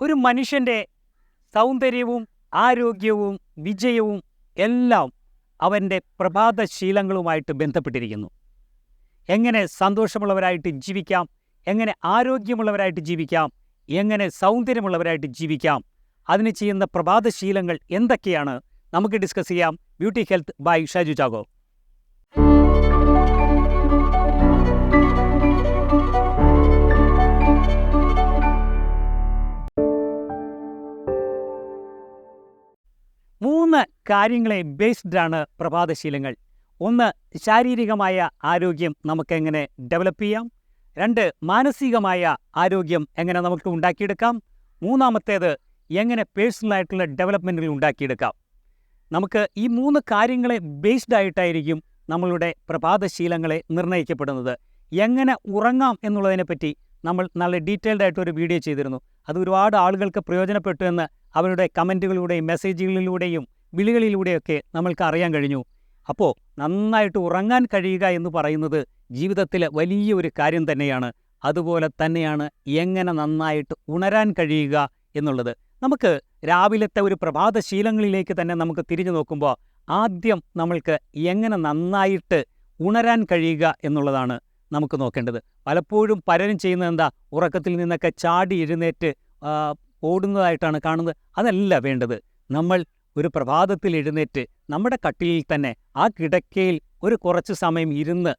ഒരു മനുഷ്യന്റെ സൗന്ദര്യവും ആരോഗ്യവും വിജയവും എല്ലാം അവന്റെ പ്രഭാതശീലങ്ങളുമായിട്ട് ബന്ധപ്പെട്ടിരിക്കുന്നു. എങ്ങനെ സന്തോഷമുള്ളവരായിട്ട് ജീവിക്കാം എങ്ങനെ ആരോഗ്യമുള്ളവരായിട്ട് ജീവിക്കാം എങ്ങനെ സൗന്ദര്യമുള്ളവരായിട്ട് ജീവിക്കാം അതിന് ചെയ്യുന്ന പ്രഭാതശീലങ്ങൾ എന്തൊക്കെയാണ്? നമുക്ക് ഡിസ്കസ് ചെയ്യാം. Beauty health by Shaju Chago. കാര്യങ്ങളെ ബേസ്ഡാണ് പ്രഭാതശീലങ്ങൾ. ഒന്ന് ശാരീരികമായ ആരോഗ്യം നമുക്കെങ്ങനെ ഡെവലപ്പ് ചെയ്യാം? രണ്ട് മാനസികമായ ആരോഗ്യം എങ്ങനെ നമുക്ക് ഉണ്ടാക്കിയെടുക്കാം? മൂന്നാമത്തേത് എങ്ങനെ പേഴ്സണലായിട്ടുള്ള ഡെവലപ്മെന്റുകൾ ഉണ്ടാക്കിയെടുക്കാം? നമുക്ക് ഈ മൂന്ന് കാര്യങ്ങളെ ബേസ്ഡ് ആയിട്ടായിരിക്കും നമ്മളുടെ പ്രഭാതശീലങ്ങളെ നിർണയിക്കപ്പെടുന്നത്. എങ്ങനെ ഉറങ്ങാം എന്നുള്ളതിനെപ്പറ്റി നമ്മൾ നല്ല ഡീറ്റെയിൽഡ് ആയിട്ട് ഒരു വീഡിയോ ചെയ്തിരുന്നു. അത് ഒരുപാട് ആളുകൾക്ക് പ്രയോജനപ്പെട്ടു എന്ന് അവരുടെ കമന്റുകളിലൂടെയും മെസ്സേജുകളിലൂടെയും വിളികളിലൂടെയൊക്കെ നമ്മൾക്ക് അറിയാൻ കഴിഞ്ഞു. അപ്പോൾ നന്നായിട്ട് ഉറങ്ങാൻ കഴിയുക എന്ന് പറയുന്നത് ജീവിതത്തിലെ വലിയ ഒരു കാര്യം തന്നെയാണ്. അതുപോലെ തന്നെയാണ് എങ്ങനെ നന്നായിട്ട് ഉണരാൻ കഴിയുക എന്നുള്ളത്. നമുക്ക് രാവിലത്തെ ഒരു പ്രഭാത ശീലങ്ങളിലേക്ക് തന്നെ നമുക്ക് തിരിഞ്ഞു നോക്കുമ്പോൾ ആദ്യം നമ്മൾക്ക് എങ്ങനെ നന്നായിട്ട് ഉണരാൻ കഴിയുക എന്നുള്ളതാണ് നമുക്ക് നോക്കേണ്ടത്. പലപ്പോഴും പലരും ചെയ്യുന്നത് എന്താ? ഉറക്കത്തിൽ നിന്നൊക്കെ ചാടി എഴുന്നേറ്റ് ഓടുന്നതായിട്ടാണ് കാണുന്നത്. അതല്ല വേണ്ടത്. നമ്മൾ ഒരു പ്രഭാതത്തിൽ എഴുന്നേറ്റ് നമ്മുടെ കട്ടിലിൽ തന്നെ ആ കിടക്കയിൽ ഒരു കുറച്ച് സമയം ഇരുന്ന്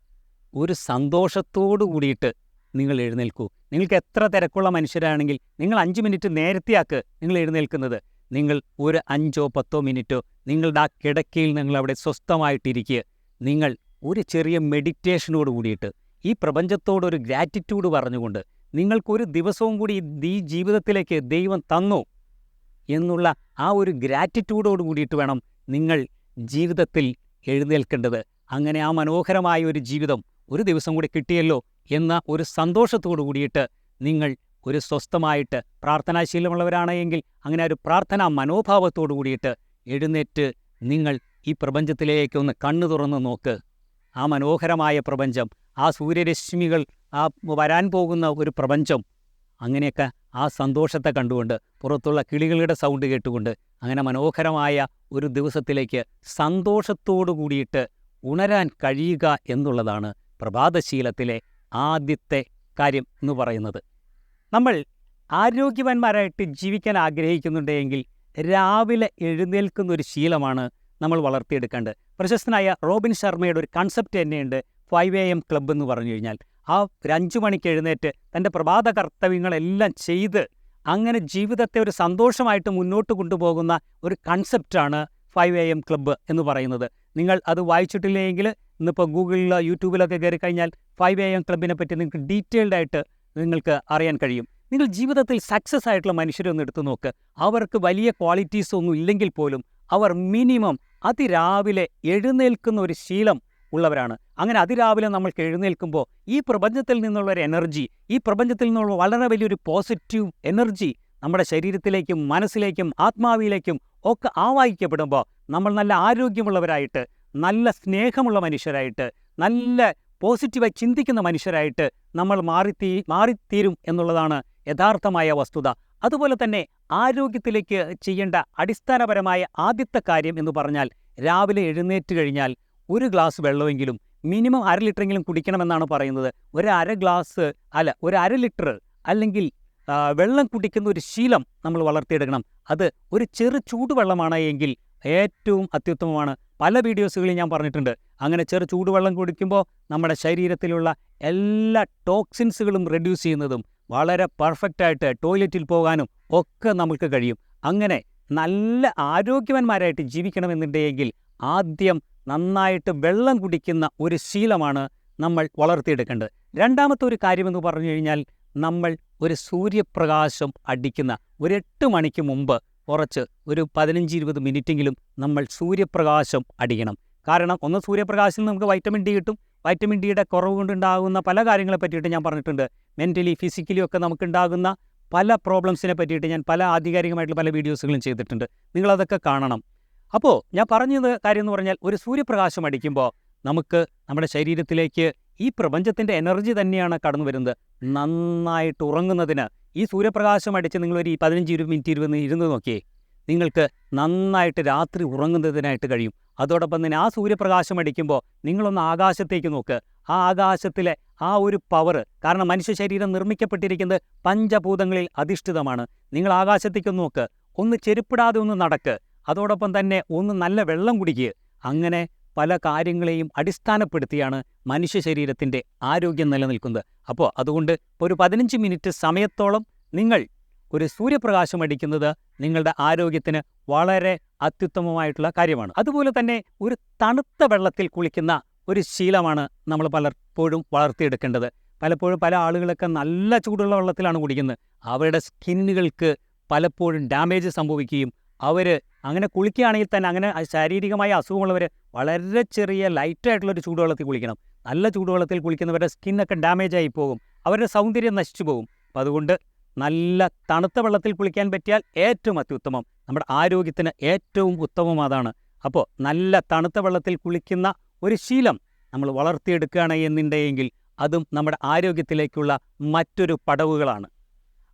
ഒരു സന്തോഷത്തോടു കൂടിയിട്ട് നിങ്ങൾ എഴുന്നേൽക്കൂ. നിങ്ങൾക്ക് എത്ര തിരക്കുള്ള മനുഷ്യരാണെങ്കിൽ നിങ്ങൾ അഞ്ച് മിനിറ്റ് നേരത്തെയാക്ക് നിങ്ങൾ എഴുന്നേൽക്കുന്നത്. നിങ്ങൾ ഒരു അഞ്ചോ പത്തോ മിനിറ്റോ നിങ്ങളുടെ ആ കിടക്കയിൽ നിങ്ങൾ അവിടെ സ്വസ്ഥമായിട്ടിരിക്കുക. നിങ്ങൾ ഒരു ചെറിയ മെഡിറ്റേഷനോട് കൂടിയിട്ട് ഈ പ്രപഞ്ചത്തോടൊരു ഗ്രാറ്റിറ്റ്യൂഡ് പറഞ്ഞുകൊണ്ട് നിങ്ങൾക്കൊരു ദിവസവും കൂടി ഈ ജീവിതത്തിലേക്ക് ദൈവം തന്നു. എന്നുള്ള ആ ഒരു ഗ്രാറ്റിറ്റ്യൂഡോട് കൂടിയിട്ട് വേണം നിങ്ങൾ ജീവിതത്തിൽ എഴുന്നേൽക്കേണ്ടത്. അങ്ങനെ ആ മനോഹരമായ ഒരു ജീവിതം ഒരു ദിവസം കൂടി കിട്ടിയല്ലോ എന്ന ഒരു സന്തോഷത്തോടു കൂടിയിട്ട് നിങ്ങൾ ഒരു സ്വസ്ഥമായിട്ട് പ്രാർത്ഥനാശീലമുള്ളവരാണെങ്കിൽ അങ്ങനെ ഒരു പ്രാർത്ഥനാ മനോഭാവത്തോടു കൂടിയിട്ട് എഴുന്നേറ്റ് നിങ്ങൾ ഈ പ്രപഞ്ചത്തിലേക്ക് ഒന്ന് കണ്ണു തുറന്ന് നോക്ക്. ആ മനോഹരമായ പ്രപഞ്ചം ആ സൂര്യരശ്മികൾ ആ വരാൻ പോകുന്ന ഒരു പ്രപഞ്ചം അങ്ങനെയൊക്കെ ആ സന്തോഷത്തെ കണ്ടുകൊണ്ട് പുറത്തുള്ള കിളികളുടെ സൗണ്ട് കേട്ടുകൊണ്ട് അങ്ങനെ മനോഹരമായ ഒരു ദിവസത്തിലേക്ക് സന്തോഷത്തോടു കൂടിയിട്ട് ഉണരാൻ കഴിയുക എന്നുള്ളതാണ് പ്രഭാതശീലത്തിലെ ആദ്യത്തെ കാര്യം എന്ന് പറയുന്നത്. നമ്മൾ ആരോഗ്യവാന്മാരായിട്ട് ജീവിക്കാൻ ആഗ്രഹിക്കുന്നുണ്ടെങ്കിൽ രാവിലെ എഴുന്നേൽക്കുന്ന ഒരു ശീലമാണ് നമ്മൾ വളർത്തിയെടുക്കേണ്ടത്. പ്രശസ്തനായ റോബിൻ ശർമ്മയുടെ ഒരു കൺസെപ്റ്റ് തന്നെയുണ്ട് ഫൈവ് എ എം ക്ലബ്ബ് എന്ന് പറഞ്ഞു കഴിഞ്ഞാൽ. ആ ഒരു മണിക്ക് എഴുന്നേറ്റ് തന്റെ പ്രഭാത കർത്തവ്യങ്ങളെല്ലാം ചെയ്ത് അങ്ങനെ ജീവിതത്തെ ഒരു സന്തോഷമായിട്ട് മുന്നോട്ട് കൊണ്ടുപോകുന്ന ഒരു കൺസെപ്റ്റാണ് ഫൈവ് എ എം ക്ലബ്ബ് എന്ന് പറയുന്നത്. നിങ്ങൾ അത് വായിച്ചിട്ടില്ലെങ്കിൽ ഇന്നിപ്പോൾ ഗൂഗിളിലോ യൂട്യൂബിലൊക്കെ കയറി കഴിഞ്ഞാൽ ഫൈവ് എ എം ക്ലബിനെ പറ്റി നിങ്ങൾക്ക് ഡീറ്റെയിൽഡ് ആയിട്ട് നിങ്ങൾക്ക് അറിയാൻ കഴിയും. നിങ്ങൾ ജീവിതത്തിൽ സക്സസ് ആയിട്ടുള്ള മനുഷ്യരെ ഒന്ന് എടുത്തു നോക്ക്. അവർക്ക് വലിയ ക്വാളിറ്റീസ് ഒന്നും ഇല്ലെങ്കിൽ പോലും അവർ മിനിമം അതിരാവിലെ എഴുന്നേൽക്കുന്ന ഒരു ശീലം ഉള്ളവരാണ്. അങ്ങനെ അതിരാവിലെ നമ്മൾ എഴുന്നേൽക്കുമ്പോൾ ഈ പ്രപഞ്ചത്തിൽ നിന്നുള്ള ഒരു എനർജി ഈ പ്രപഞ്ചത്തിൽ നിന്നുള്ള വളരെ വലിയൊരു പോസിറ്റീവ് എനർജി നമ്മുടെ ശരീരത്തിലേക്കും മനസ്സിലേക്കും ആത്മാവിയിലേക്കും ഒക്കെ ആവാഹിക്കപ്പെടുമ്പോൾ നമ്മൾ നല്ല ആരോഗ്യമുള്ളവരായിട്ട് നല്ല സ്നേഹമുള്ള മനുഷ്യരായിട്ട് നല്ല പോസിറ്റീവായി ചിന്തിക്കുന്ന മനുഷ്യരായിട്ട് നമ്മൾ മാറിത്തീ മാറിത്തീരും എന്നുള്ളതാണ് യഥാർത്ഥമായ വസ്തുത. അതുപോലെ തന്നെ ആരോഗ്യത്തിലേക്ക് ചെയ്യേണ്ട അടിസ്ഥാനപരമായ ആദ്യത്തെ കാര്യം എന്ന് പറഞ്ഞാൽ രാവിലെ എഴുന്നേറ്റ് കഴിഞ്ഞാൽ ഒരു ഗ്ലാസ് വെള്ളമെങ്കിലും മിനിമം അര ലിറ്ററെങ്കിലും കുടിക്കണമെന്നാണ് പറയുന്നത്. ഒരു അര ഗ്ലാസ് അല്ല ഒരു അര ലിറ്റർ അല്ലെങ്കിൽ വെള്ളം കുടിക്കുന്ന ഒരു ശീലം നമ്മൾ വളർത്തിയെടുക്കണം. അത് ഒരു ചെറു ചൂടുവെള്ളമാണ് എങ്കിൽ ഏറ്റവും അത്യുത്തമമാണ്. പല വീഡിയോസുകളിൽ ഞാൻ പറഞ്ഞിട്ടുണ്ട്. അങ്ങനെ ചെറു ചൂടുവെള്ളം കുടിക്കുമ്പോൾ നമ്മുടെ ശരീരത്തിലുള്ള എല്ലാ ടോക്സിൻസുകളും റെഡ്യൂസ് ചെയ്യുന്നതും വളരെ പെർഫെക്റ്റായിട്ട് ടോയ്ലറ്റിൽ പോകാനും ഒക്കെ നമുക്ക് കഴിയും. അങ്ങനെ നല്ല ആരോഗ്യവാന്മാരായിട്ട് ജീവിക്കണമെന്നുണ്ടെങ്കിൽ ആദ്യം നന്നായിട്ട് വെള്ളം കുടിക്കുന്ന ഒരു ശീലമാണ് നമ്മൾ വളർത്തിയെടുക്കേണ്ടത്. രണ്ടാമത്തെ ഒരു കാര്യമെന്ന് പറഞ്ഞു കഴിഞ്ഞാൽ നമ്മൾ ഒരു സൂര്യപ്രകാശം അടിക്കുന്ന ഒരു എട്ട് മണിക്ക് മുമ്പ് കുറച്ച് ഒരു പതിനഞ്ച് ഇരുപത് മിനിറ്റെങ്കിലും നമ്മൾ സൂര്യപ്രകാശം അടിക്കണം. കാരണം ഒന്ന് സൂര്യപ്രകാശത്തിൽ നമുക്ക് വൈറ്റമിൻ ഡി കിട്ടും. വൈറ്റമിൻ ഡിയുടെ കുറവ് കൊണ്ടുണ്ടാകുന്ന പല കാര്യങ്ങളെ പറ്റിയിട്ട് ഞാൻ പറഞ്ഞിട്ടുണ്ട്. മെന്റലി ഫിസിക്കലി ഒക്കെ നമുക്കുണ്ടാകുന്ന പല പ്രോബ്ലംസിനെ പറ്റിയിട്ട് ഞാൻ പല ആധികാരികമായിട്ടുള്ള പല വീഡിയോസുകളും ചെയ്തിട്ടുണ്ട്. നിങ്ങളതൊക്കെ കാണണം. അപ്പോൾ ഞാൻ പറഞ്ഞത് കാര്യം എന്ന് പറഞ്ഞാൽ ഒരു സൂര്യപ്രകാശം അടിക്കുമ്പോൾ നമുക്ക് നമ്മുടെ ശരീരത്തിലേക്ക് ഈ പ്രപഞ്ചത്തിന്റെ എനർജി തന്നെയാണ് കടന്നു വരുന്നത്. നന്നായിട്ട് ഉറങ്ങുന്നതിന് ഈ സൂര്യപ്രകാശം അടിച്ച് നിങ്ങളൊരു പതിനഞ്ച് ഇരുപത് മിനിറ്റ് ഇരുപത് ഇരുന്ന് നോക്കിയേ നിങ്ങൾക്ക് നന്നായിട്ട് രാത്രി ഉറങ്ങുന്നതിനായിട്ട് കഴിയും. അതോടൊപ്പം തന്നെ ആ സൂര്യപ്രകാശം അടിക്കുമ്പോൾ നിങ്ങളൊന്ന് ആകാശത്തേക്ക് നോക്ക്. ആ ആകാശത്തിലെ ആ ഒരു പവർ കാരണം മനുഷ്യ ശരീരം നിർമ്മിക്കപ്പെട്ടിരിക്കുന്നത് പഞ്ചഭൂതങ്ങളിൽ അധിഷ്ഠിതമാണ്. നിങ്ങൾ ആകാശത്തേക്ക് നോക്ക്. ഒന്ന് ചെരുപ്പിടാതെ ഒന്ന് നടക്ക്. അതോടൊപ്പം തന്നെ ഒന്ന് നല്ല വെള്ളം കുടിക്കുക. അങ്ങനെ പല കാര്യങ്ങളെയും അടിസ്ഥാനപ്പെടുത്തിയാണ് മനുഷ്യ ശരീരത്തിന്റെ ആരോഗ്യം നിലനിൽക്കുന്നത്. അപ്പോൾ അതുകൊണ്ട് ഒരു പതിനഞ്ച് മിനിറ്റ് സമയത്തോളം നിങ്ങൾ ഒരു സൂര്യപ്രകാശം അടിക്കുന്നത് നിങ്ങളുടെ ആരോഗ്യത്തിന് വളരെ അത്യുത്തമമായിട്ടുള്ള കാര്യമാണ്. അതുപോലെ തന്നെ ഒരു തണുത്ത വെള്ളത്തിൽ കുളിക്കുന്ന ഒരു ശീലമാണ് നമ്മൾ പലപ്പോഴും വളർത്തിയെടുക്കേണ്ടത്. പലപ്പോഴും പല ആളുകളൊക്കെ നല്ല ചൂടുള്ള വെള്ളത്തിലാണ് കുടിക്കുന്നത്. അവരുടെ സ്കിന്നുകൾക്ക് പലപ്പോഴും ഡാമേജ് സംഭവിക്കുകയും അവർ അങ്ങനെ കുളിക്കുകയാണെങ്കിൽ തന്നെ അങ്ങനെ ശാരീരികമായ അസുഖമുള്ളവർ വളരെ ചെറിയ ലൈറ്റായിട്ടുള്ളൊരു ചൂടുവെള്ളത്തിൽ കുളിക്കണം. നല്ല ചൂടുവെള്ളത്തിൽ കുളിക്കുന്നവരുടെ സ്കിന്നൊക്കെ ഡാമേജ് ആയി പോകും. അവരുടെ സൗന്ദര്യം നശിച്ചു പോകും. അപ്പം അതുകൊണ്ട് നല്ല തണുത്ത വെള്ളത്തിൽ കുളിക്കാൻ പറ്റിയാൽ ഏറ്റവും അത്യുത്തമം. നമ്മുടെ ആരോഗ്യത്തിന് ഏറ്റവും ഉത്തമം അതാണ്. അപ്പോൾ നല്ല തണുത്ത വെള്ളത്തിൽ കുളിക്കുന്ന ഒരു ശീലം നമ്മൾ വളർത്തിയെടുക്കുകയാണ് എന്നുണ്ടെങ്കിൽ അതും നമ്മുടെ ആരോഗ്യത്തിലേക്കുള്ള മറ്റൊരു പടവുകളാണ്.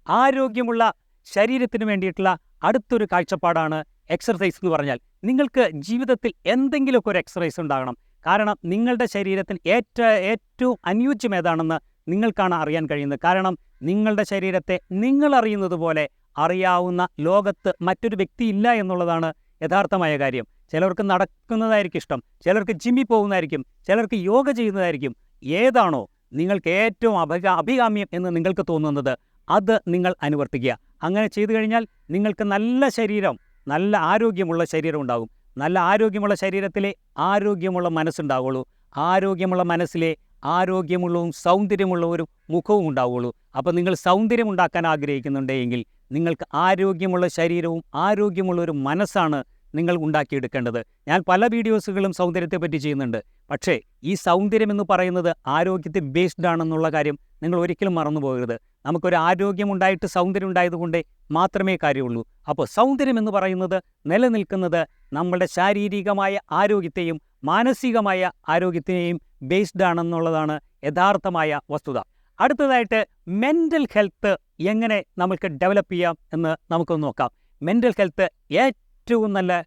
ആരോഗ്യമുള്ള ശരീരത്തിന് വേണ്ടിയിട്ടുള്ള അടുത്തൊരു കാഴ്ചപ്പാടാണ് എക്സർസൈസ് എന്ന് പറഞ്ഞാൽ നിങ്ങൾക്ക് ജീവിതത്തിൽ എന്തെങ്കിലുമൊക്കെ ഒരു എക്സർസൈസ് ഉണ്ടാകണം. കാരണം നിങ്ങളുടെ ശരീരത്തിന് ഏറ്റ ഏറ്റവും അനുയോജ്യം ഏതാണെന്ന് നിങ്ങൾക്കാണ് അറിയാൻ കഴിയുന്നത്. കാരണം നിങ്ങളുടെ ശരീരത്തെ നിങ്ങൾ അറിയുന്നത് പോലെ അറിയാവുന്ന ലോകത്ത് മറ്റൊരു വ്യക്തി ഇല്ല എന്നുള്ളതാണ് യഥാർത്ഥമായ കാര്യം. ചിലർക്ക് നടക്കുന്നതായിരിക്കും ഇഷ്ടം. ചിലർക്ക് ജിമ്മിൽ പോകുന്നതായിരിക്കും. ചിലർക്ക് യോഗ ചെയ്യുന്നതായിരിക്കും. ഏതാണോ നിങ്ങൾക്ക് ഏറ്റവും അഭിക അഭികാമ്യം എന്ന് നിങ്ങൾക്ക് തോന്നുന്നത് അത് നിങ്ങൾ അനുവർത്തിക്കുക. അങ്ങനെ ചെയ്തു കഴിഞ്ഞാൽ നിങ്ങൾക്ക് നല്ല ശരീരം നല്ല ആരോഗ്യമുള്ള ശരീരം ഉണ്ടാകും. നല്ല ആരോഗ്യമുള്ള ശരീരത്തിലെ ആരോഗ്യമുള്ള മനസ്സുണ്ടാവുള്ളൂ. ആരോഗ്യമുള്ള മനസ്സിലെ ആരോഗ്യമുള്ളവും സൗന്ദര്യമുള്ള ഒരു മുഖവും ഉണ്ടാവുള്ളൂ. അപ്പോൾ നിങ്ങൾ സൗന്ദര്യം ഉണ്ടാക്കാൻ ആഗ്രഹിക്കുന്നുണ്ടെങ്കിൽ നിങ്ങൾക്ക് ആരോഗ്യമുള്ള ശരീരവും ആരോഗ്യമുള്ള ഒരു മനസ്സാണ് നിങ്ങൾ ഉണ്ടാക്കിയെടുക്കേണ്ടത്. ഞാൻ പല വീഡിയോസുകളും സൗന്ദര്യത്തെ പറ്റി ചെയ്യുന്നുണ്ട്. പക്ഷേ ഈ സൗന്ദര്യം എന്ന് പറയുന്നത് ആരോഗ്യത്തെ ബേസ്ഡ് ആണെന്നുള്ള കാര്യം നിങ്ങൾ ഒരിക്കലും മറന്നു പോകരുത് നമുക്കൊരു ആരോഗ്യമുണ്ടായിട്ട് സൗന്ദര്യം ഉണ്ടായതുകൊണ്ട് മാത്രമേ കാര്യമുള്ളൂ. അപ്പോൾ സൗന്ദര്യം എന്ന് പറയുന്നത് നിലനിൽക്കുന്നത് നമ്മുടെ ശാരീരികമായ ആരോഗ്യത്തെയും മാനസികമായ ആരോഗ്യത്തിനെയും ബേസ്ഡ് ആണെന്നുള്ളതാണ് യഥാർത്ഥമായ വസ്തുത. അടുത്തതായിട്ട് മെന്റൽ ഹെൽത്ത് എങ്ങനെ നമുക്ക് ഡെവലപ്പ് ചെയ്യാം എന്ന് നമുക്കൊന്ന് നോക്കാം. മെന്റൽ ഹെൽത്ത് ഏറ്റവും നല്ല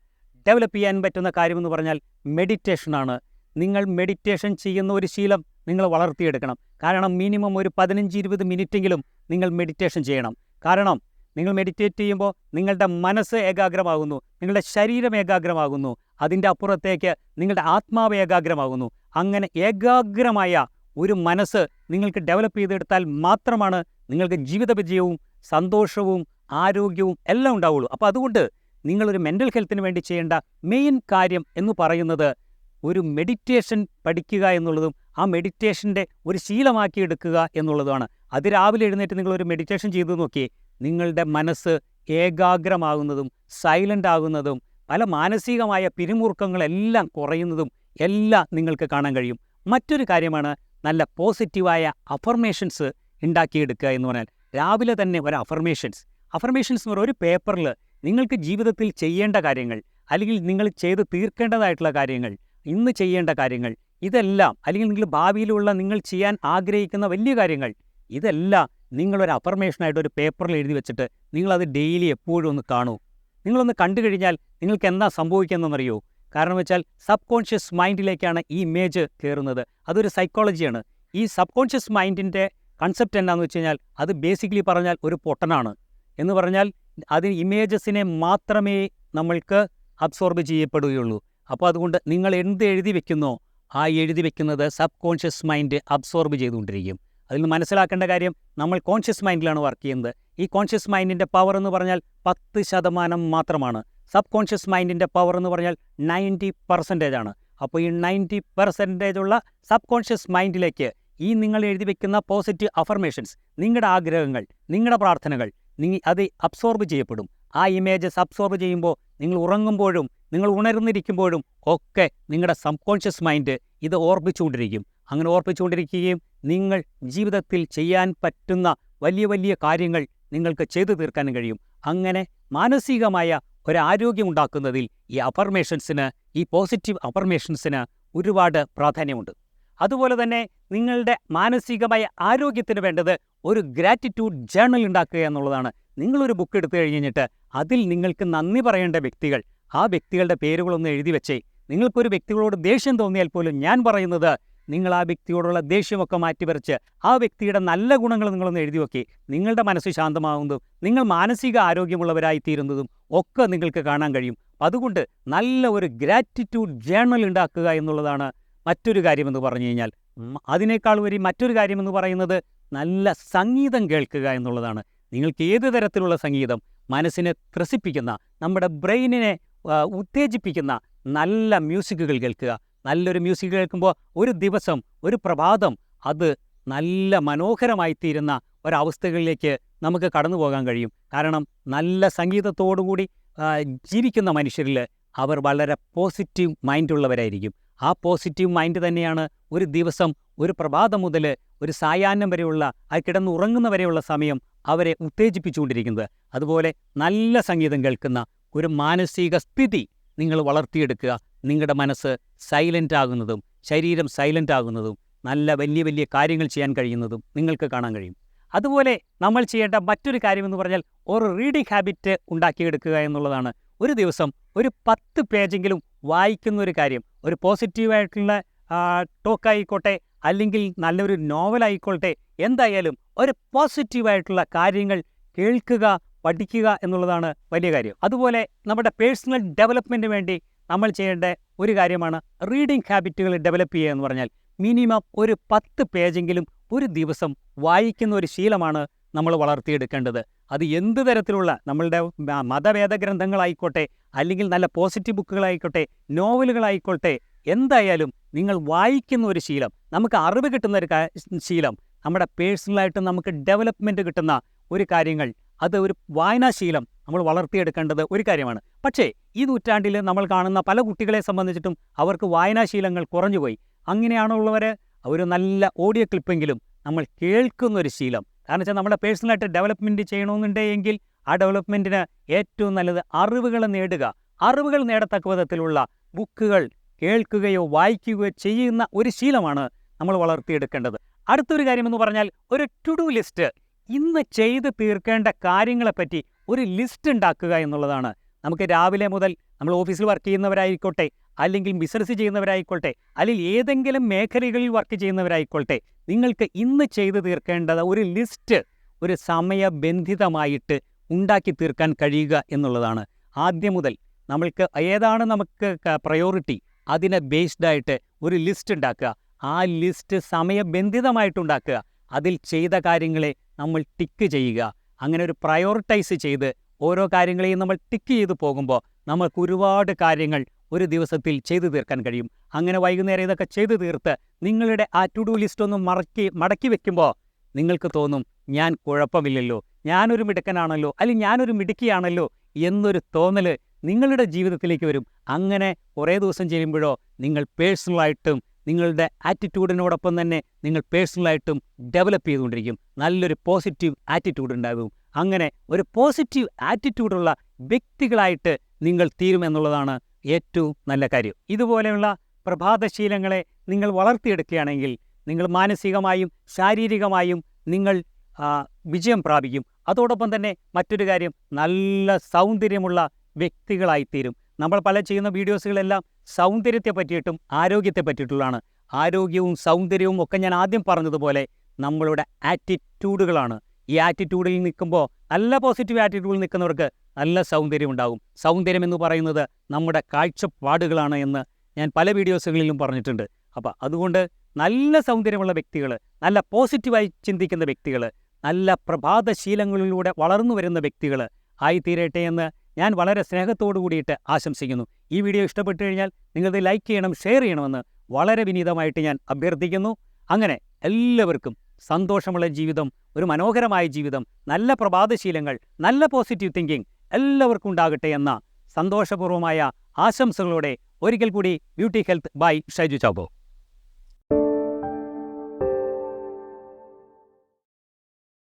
ഡെവലപ്പ് ചെയ്യാൻ പറ്റുന്ന കാര്യമെന്ന് പറഞ്ഞാൽ മെഡിറ്റേഷനാണ് നിങ്ങൾ മെഡിറ്റേഷൻ ചെയ്യുന്ന ഒരു ശീലം നിങ്ങൾ വളർത്തിയെടുക്കണം. കാരണം മിനിമം ഒരു പതിനഞ്ച് ഇരുപത് മിനിറ്റെങ്കിലും നിങ്ങൾ മെഡിറ്റേഷൻ ചെയ്യണം. കാരണം നിങ്ങൾ മെഡിറ്റേറ്റ് ചെയ്യുമ്പോൾ നിങ്ങളുടെ മനസ്സ് ഏകാഗ്രമാകുന്നു നിങ്ങളുടെ ശരീരം ഏകാഗ്രമാകുന്നു അതിന്റെ അപ്പുറത്തേക്ക് നിങ്ങളുടെ ആത്മാവ് ഏകാഗ്രമാകുന്നു. അങ്ങനെ ഏകാഗ്രമായ ഒരു മനസ്സ് നിങ്ങൾക്ക് ഡെവലപ്പ് ചെയ്തെടുത്താൽ മാത്രമാണ് നിങ്ങൾക്ക് ജീവിത വിജയവും സന്തോഷവും ആരോഗ്യവും എല്ലാം ഉണ്ടാവുള്ളൂ. അപ്പോൾ അതുകൊണ്ട് നിങ്ങളൊരു മെന്റൽ ഹെൽത്തിന് വേണ്ടി ചെയ്യേണ്ട മെയിൻ കാര്യം എന്ന് പറയുന്നത് ഒരു മെഡിറ്റേഷൻ പഠിക്കുക എന്നുള്ളതും ആ മെഡിറ്റേഷന്റെ ഒരു ശീലമാക്കി എടുക്കുക എന്നുള്ളതാണ്. അത് രാവിലെ എഴുന്നേറ്റ് നിങ്ങളൊരു മെഡിറ്റേഷൻ ചെയ്തു നോക്കിയേ നിങ്ങളുടെ മനസ്സ് ഏകാഗ്രമാകുന്നതും സൈലന്റ് ആകുന്നതും പല മാനസികമായ പിരിമുറുക്കങ്ങളെല്ലാം കുറയുന്നതും എല്ലാം നിങ്ങൾക്ക് കാണാൻ കഴിയും. മറ്റൊരു കാര്യമാണ് നല്ല പോസിറ്റീവായ അഫർമേഷൻസ് ഉണ്ടാക്കിയെടുക്കുക എന്ന് പറഞ്ഞാൽ രാവിലെ തന്നെ ഒരു അഫർമേഷൻസ് അഫർമേഷൻസ് എന്ന് പറഞ്ഞാൽ ഒരു പേപ്പറിൽ നിങ്ങൾക്ക് ജീവിതത്തിൽ ചെയ്യേണ്ട കാര്യങ്ങൾ അല്ലെങ്കിൽ നിങ്ങൾ ചെയ്ത് തീർക്കേണ്ടതായിട്ടുള്ള കാര്യങ്ങൾ ഇന്ന് ചെയ്യേണ്ട കാര്യങ്ങൾ ഇതെല്ലാം അല്ലെങ്കിൽ നിങ്ങൾ ഭാവിയിലുള്ള നിങ്ങൾ ചെയ്യാൻ ആഗ്രഹിക്കുന്ന വലിയ കാര്യങ്ങൾ ഇതെല്ലാം നിങ്ങളൊരു അഫർമേഷനായിട്ട് ഒരു പേപ്പറിൽ എഴുതി വെച്ചിട്ട് നിങ്ങളത് ഡെയിലി എപ്പോഴും ഒന്ന് കാണൂ. നിങ്ങളൊന്ന് കണ്ടു കഴിഞ്ഞാൽ നിങ്ങൾക്ക് എന്താ സംഭവിക്കുന്നതെന്നറിയോ? കാരണം വെച്ചാൽ സബ് കോൺഷ്യസ് മൈൻഡിലേക്കാണ് ഈ ഇമേജ് കയറുന്നത് അതൊരു സൈക്കോളജിയാണ് ഈ സബ് കോൺഷ്യസ് മൈൻഡിന്റെ കൺസെപ്റ്റ് എന്താണെന്ന് വെച്ച് കഴിഞ്ഞാൽ അത് ബേസിക്കലി പറഞ്ഞാൽ ഒരു പൊട്ടനാണ്. എന്ന് പറഞ്ഞാൽ അതിന് ഇമേജസിനെ മാത്രമേ നമ്മൾക്ക് അബ്സോർബ് ചെയ്യപ്പെടുകയുള്ളൂ. അപ്പോൾ അതുകൊണ്ട് നിങ്ങൾ എന്ത് എഴുതി വെക്കുന്നോ ആ എഴുതി വെക്കുന്നത് സബ് കോൺഷ്യസ് മൈൻഡ് അബ്സോർബ് ചെയ്തുകൊണ്ടിരിക്കും. അതിൽ നിന്ന് മനസ്സിലാക്കേണ്ട കാര്യം നമ്മൾ കോൺഷ്യസ് മൈൻഡിലാണ് വർക്ക് ചെയ്യുന്നത്. ഈ കോൺഷ്യസ് മൈൻഡിന്റെ പവർ എന്ന് പറഞ്ഞാൽ പത്ത് ശതമാനം മാത്രമാണ്. സബ് കോൺഷ്യസ് മൈൻഡിന്റെ പവർ എന്ന് പറഞ്ഞാൽ നയന്റി പെർസെന്റേജ് ആണ്. അപ്പോൾ ഈ നയന്റി പെർസെന്റേജ് ഉള്ള സബ് കോൺഷ്യസ് മൈൻഡിലേക്ക് ഈ നിങ്ങൾ എഴുതി വെക്കുന്ന പോസിറ്റീവ് അഫർമേഷൻസ് നിങ്ങളുടെ ആഗ്രഹങ്ങൾ നിങ്ങളുടെ പ്രാർത്ഥനകൾ നിങ്ങൾ അത് അബ്സോർബ് ചെയ്യപ്പെടും. ആ ഇമേജസ് അബ്സോർബ് ചെയ്യുമ്പോൾ നിങ്ങൾ ഉറങ്ങുമ്പോഴും നിങ്ങൾ ഉണർന്നിരിക്കുമ്പോഴും ഒക്കെ നിങ്ങളുടെ സബ് കോൺഷ്യസ് മൈൻഡ് ഇത് ഓർപ്പിച്ചുകൊണ്ടിരിക്കും അങ്ങനെ ഓർപ്പിച്ചുകൊണ്ടിരിക്കുകയും നിങ്ങൾ ജീവിതത്തിൽ ചെയ്യാൻ പറ്റുന്ന വലിയ വലിയ കാര്യങ്ങൾ നിങ്ങൾക്ക് ചെയ്തു തീർക്കാനും കഴിയും. അങ്ങനെ മാനസികമായ ഒരാരോഗ്യം ഉണ്ടാക്കുന്നതിൽ ഈ അഫർമേഷൻസിന് ഈ പോസിറ്റീവ് അഫർമേഷൻസിന് ഒരുപാട് പ്രാധാന്യമുണ്ട്. അതുപോലെ തന്നെ നിങ്ങളുടെ മാനസികമായ ആരോഗ്യത്തിന് വേണ്ടത് ഒരു ഗ്രാറ്റിറ്റ്യൂഡ് ജേണൽ ഉണ്ടാക്കുക എന്നുള്ളതാണ്. നിങ്ങളൊരു ബുക്ക് എടുത്തു കഴിഞ്ഞിട്ട് അതിൽ നിങ്ങൾക്ക് നന്ദി പറയേണ്ട വ്യക്തികൾ ആ വ്യക്തികളുടെ പേരുകളൊന്നും എഴുതി വെച്ചേ. നിങ്ങൾക്കൊരു വ്യക്തികളോട് ദേഷ്യം തോന്നിയാൽ പോലും ഞാൻ പറയുന്നത് നിങ്ങൾ ആ വ്യക്തിയോടുള്ള ദേഷ്യമൊക്കെ മാറ്റിവരച്ച് ആ വ്യക്തിയുടെ നല്ല ഗുണങ്ങൾ നിങ്ങളൊന്ന് എഴുതി വെക്കി. നിങ്ങളുടെ മനസ്സ് ശാന്തമാകുന്നതും നിങ്ങൾ മാനസിക ആരോഗ്യമുള്ളവരായി തീരുന്നതും ഒക്കെ നിങ്ങൾക്ക് കാണാൻ കഴിയും. അതുകൊണ്ട് നല്ല ഒരു ഗ്രാറ്റിറ്റ്യൂഡ് ജേണൽ ഉണ്ടാക്കുക എന്നുള്ളതാണ് മറ്റൊരു കാര്യമെന്ന് പറഞ്ഞു കഴിഞ്ഞാൽ. അതിനേക്കാൾ ഒരു മറ്റൊരു കാര്യമെന്ന് പറയുന്നത് നല്ല സംഗീതം കേൾക്കുക എന്നുള്ളതാണ്. നിങ്ങൾക്ക് ഏത് തരത്തിലുള്ള സംഗീതം? മനസ്സിനെ ത്രസിപ്പിക്കുന്ന നമ്മുടെ ബ്രെയിനിനെ ഉത്തേജിപ്പിക്കുന്ന നല്ല മ്യൂസിക്കുകൾ കേൾക്കുക. നല്ലൊരു മ്യൂസിക് കേൾക്കുമ്പോൾ ഒരു ദിവസം ഒരു പ്രഭാതം അത് നല്ല മനോഹരമായി തീരുന്ന ഒരവസ്ഥകളിലേക്ക് നമുക്ക് കടന്നു പോകാൻ കഴിയും. കാരണം നല്ല സംഗീതത്തോടുകൂടി ജീവിക്കുന്ന മനുഷ്യരിൽ അവർ വളരെ പോസിറ്റീവ് മൈൻഡുള്ളവരായിരിക്കും. ആ പോസിറ്റീവ് മൈൻഡ് തന്നെയാണ് ഒരു ദിവസം ഒരു പ്രഭാതം മുതൽ ഒരു സായാഹ്നം വരെയുള്ള ആ കിടന്നുറങ്ങുന്ന വരെയുള്ള സമയം അവരെ ഉത്തേജിപ്പിച്ചുകൊണ്ടിരിക്കുന്നത്. അതുപോലെ നല്ല സംഗീതം കേൾക്കുന്ന ഒരു മാനസിക സ്ഥിതി നിങ്ങൾ വളർത്തിയെടുക്കുക. നിങ്ങളുടെ മനസ്സ് സൈലന്റ് ആകുന്നതും ശരീരം സൈലന്റ് ആകുന്നതും നല്ല വലിയ വലിയ കാര്യങ്ങൾ ചെയ്യാൻ കഴിയുന്നതും നിങ്ങൾക്ക് കാണാൻ കഴിയും. അതുപോലെ നമ്മൾ ചെയ്യേണ്ട മറ്റൊരു കാര്യമെന്ന് പറഞ്ഞാൽ ഒരു റീഡിംഗ് ഹാബിറ്റ് ഉണ്ടാക്കിയെടുക്കുക എന്നുള്ളതാണ്. ഒരു ദിവസം ഒരു പത്ത് പേജെങ്കിലും വായിക്കുന്ന ഒരു കാര്യം ഒരു പോസിറ്റീവായിട്ടുള്ള ടോക്കായിക്കോട്ടെ അല്ലെങ്കിൽ നല്ലൊരു നോവലായിക്കോട്ടെ എന്തായാലും ഒരു പോസിറ്റീവായിട്ടുള്ള കാര്യങ്ങൾ കേൾക്കുക പഠിക്കുക എന്നുള്ളതാണ് വലിയ കാര്യം. അതുപോലെ നമ്മുടെ പേഴ്സണൽ ഡെവലപ്മെന്റിന് വേണ്ടി നമ്മൾ ചെയ്യേണ്ട ഒരു കാര്യമാണ് റീഡിംഗ് ഹാബിറ്റുകൾ ഡെവലപ്പ് ചെയ്യുക എന്ന് പറഞ്ഞാൽ മിനിമം ഒരു പത്ത് പേജെങ്കിലും ഒരു ദിവസം വായിക്കുന്ന ഒരു ശീലമാണ് നമ്മൾ വളർത്തിയെടുക്കേണ്ടത്. അത് എന്ത് തരത്തിലുള്ള നമ്മളുടെ മതവേദ ഗ്രന്ഥങ്ങളായിക്കോട്ടെ അല്ലെങ്കിൽ നല്ല പോസിറ്റീവ് ബുക്കുകളായിക്കോട്ടെ നോവലുകളായിക്കോട്ടെ എന്തായാലും നിങ്ങൾ വായിക്കുന്ന ഒരു ശീലം നമുക്ക് അറിവ് കിട്ടുന്ന ഒരു ശീലം നമ്മുടെ പേഴ്സണലായിട്ട് നമുക്ക് ഡെവലപ്മെന്റ് കിട്ടുന്ന ഒരു കാര്യങ്ങൾ അത് ഒരു വായനാശീലം നമ്മൾ വളർത്തിയെടുക്കേണ്ടത് ഒരു കാര്യമാണ്. പക്ഷേ ഈ നൂറ്റാണ്ടിൽ നമ്മൾ കാണുന്ന പല കുട്ടികളെ സംബന്ധിച്ചിട്ടും അവർക്ക് വായനാശീലങ്ങൾ കുറഞ്ഞുപോയി. അങ്ങനെയാണുള്ളവർ ഒരു നല്ല ഓഡിയോ ക്ലിപ്പെങ്കിലും നമ്മൾ കേൾക്കുന്ന ഒരു ശീലം. കാരണം വെച്ചാൽ നമ്മുടെ പേഴ്സണലായിട്ട് ഡെവലപ്മെന്റ് ചെയ്യണമെന്നുണ്ടെങ്കിൽ ആ ഡെവലപ്മെന്റിന് ഏറ്റവും നല്ലത് അറിവുകൾ നേടുക. അറിവുകൾ നേടത്തക്ക വിധത്തിലുള്ള ബുക്കുകൾ കേൾക്കുകയോ വായിക്കുകയോ ചെയ്യുന്ന ഒരു ശീലമാണ് നമ്മൾ വളർത്തിയെടുക്കേണ്ടത്. അടുത്തൊരു കാര്യമെന്ന് പറഞ്ഞാൽ ഒരു ടു ഡു ലിസ്റ്റ് ഇന്ന് ചെയ്ത് തീർക്കേണ്ട കാര്യങ്ങളെപ്പറ്റി ഒരു ലിസ്റ്റ് ഉണ്ടാക്കുക എന്നുള്ളതാണ്. നമുക്ക് രാവിലെ മുതൽ നമ്മൾ ഓഫീസിൽ വർക്ക് ചെയ്യുന്നവരായിക്കോട്ടെ അല്ലെങ്കിൽ ബിസിനസ് ചെയ്യുന്നവരായിക്കോട്ടെ അല്ലെങ്കിൽ ഏതെങ്കിലും മേഖലകളിൽ വർക്ക് ചെയ്യുന്നവരായിക്കോട്ടെ നിങ്ങൾക്ക് ഇന്ന് ചെയ്തു തീർക്കേണ്ടത് ഒരു ലിസ്റ്റ് ഒരു സമയബന്ധിതമായിട്ട് ഉണ്ടാക്കി തീർക്കാൻ കഴിയുക എന്നുള്ളതാണ്. ആദ്യം മുതൽ നമ്മൾക്ക് ഏതാണ് നമുക്ക് പ്രയോറിറ്റി അതിനെ ബേസ്ഡ് ആയിട്ട് ഒരു ലിസ്റ്റ് ഉണ്ടാക്കുക. ആ ലിസ്റ്റ് സമയബന്ധിതമായിട്ടുണ്ടാക്കുക അതിൽ ചെയ്ത കാര്യങ്ങളെ നമ്മൾ ടിക്ക് ചെയ്യുക. അങ്ങനെ ഒരു പ്രയോറിറ്റൈസ് ചെയ്ത് ഓരോ കാര്യങ്ങളെയും നമ്മൾ ടിക്ക് ചെയ്ത് പോകുമ്പോൾ നമുക്ക് ഒരുപാട് കാര്യങ്ങൾ ഒരു ദിവസത്തിൽ ചെയ്തു തീർക്കാൻ കഴിയും. അങ്ങനെ വൈകുന്നേരം ഇതൊക്കെ ചെയ്തു തീർത്ത് നിങ്ങളുടെ ആ ടു ഡു ലിസ്റ്റ് ഒന്നും മറക്കി മടക്കി വെക്കുമ്പോൾ നിങ്ങൾക്ക് തോന്നും ഞാൻ കുഴപ്പമില്ലല്ലോ. ഞാനൊരു മിടുക്കനാണല്ലോ. അല്ലെങ്കിൽ ഞാനൊരു മിടുക്കിയാണല്ലോ. എന്നൊരു തോന്നൽ നിങ്ങളുടെ ജീവിതത്തിലേക്ക് വരും. അങ്ങനെ കുറേ ദിവസം ചെയ്യുമ്പോഴോ നിങ്ങൾ പേഴ്സണലായിട്ടും നിങ്ങളുടെ ആറ്റിറ്റ്യൂഡിനോടൊപ്പം തന്നെ നിങ്ങൾ പേഴ്സണലായിട്ടും ഡെവലപ്പ് ചെയ്തുകൊണ്ടിരിക്കും. നല്ലൊരു പോസിറ്റീവ് ആറ്റിറ്റ്യൂഡ് ഉണ്ടാകും. അങ്ങനെ ഒരു പോസിറ്റീവ് ആറ്റിറ്റ്യൂഡുള്ള വ്യക്തികളായിട്ട് നിങ്ങൾ തീരുമെന്നുള്ളതാണ് ഏറ്റവും നല്ല കാര്യം. ഇതുപോലെയുള്ള പ്രഭാതശീലങ്ങളെ നിങ്ങൾ വളർത്തിയെടുക്കുകയാണെങ്കിൽ നിങ്ങൾ മാനസികമായും ശാരീരികമായും നിങ്ങൾ വിജയം പ്രാപിക്കും. അതോടൊപ്പം തന്നെ മറ്റൊരു കാര്യം നല്ല സൗന്ദര്യമുള്ള വ്യക്തികളായിത്തീരും. നമ്മൾ പല ചെയ്യുന്ന വീഡിയോസുകളെല്ലാം സൗന്ദര്യത്തെ പറ്റിയിട്ടും ആരോഗ്യത്തെ പറ്റിയിട്ടുള്ളതാണ്. ആരോഗ്യവും സൗന്ദര്യവും ഒക്കെ ഞാൻ ആദ്യം പറഞ്ഞതുപോലെ നമ്മളുടെ ആറ്റിറ്റ്യൂഡുകളാണ് ഈ ആറ്റിറ്റ്യൂഡിൽ നിൽക്കുമ്പോൾ നല്ല പോസിറ്റീവ് ആറ്റിറ്റ്യൂഡിൽ നിൽക്കുന്നവർക്ക് നല്ല സൗന്ദര്യം ഉണ്ടാകും. സൗന്ദര്യം എന്ന് പറയുന്നത് നമ്മുടെ കാഴ്ചപ്പാടുകളാണ് എന്ന് ഞാൻ പല വീഡിയോസുകളിലും പറഞ്ഞിട്ടുണ്ട്. അപ്പോൾ അതുകൊണ്ട് നല്ല സൗന്ദര്യമുള്ള വ്യക്തികൾ നല്ല പോസിറ്റീവായി ചിന്തിക്കുന്ന വ്യക്തികൾ നല്ല പ്രഭാതശീലങ്ങളിലൂടെ വളർന്നു വരുന്ന വ്യക്തികൾ ആയിത്തീരട്ടെ എന്ന് ഞാൻ വളരെ സ്നേഹത്തോടു കൂടിയിട്ട് ആശംസിക്കുന്നു. ഈ വീഡിയോ ഇഷ്ടപ്പെട്ടു കഴിഞ്ഞാൽ നിങ്ങളിത് ലൈക്ക് ചെയ്യണം ഷെയർ ചെയ്യണമെന്ന് വളരെ വിനീതമായിട്ട് ഞാൻ അഭ്യർത്ഥിക്കുന്നു. അങ്ങനെ എല്ലാവർക്കും സന്തോഷമുള്ള ജീവിതം ഒരു മനോഹരമായ ജീവിതം നല്ല പ്രഭാതശീലങ്ങൾ നല്ല പോസിറ്റീവ് തിങ്കിങ് എല്ലാവർക്കും ഉണ്ടാകട്ടെ എന്ന സന്തോഷപൂർവമായ ആശംസകളോടെ ഒരിക്കൽ കൂടി beauty health by Shaiju Chabo.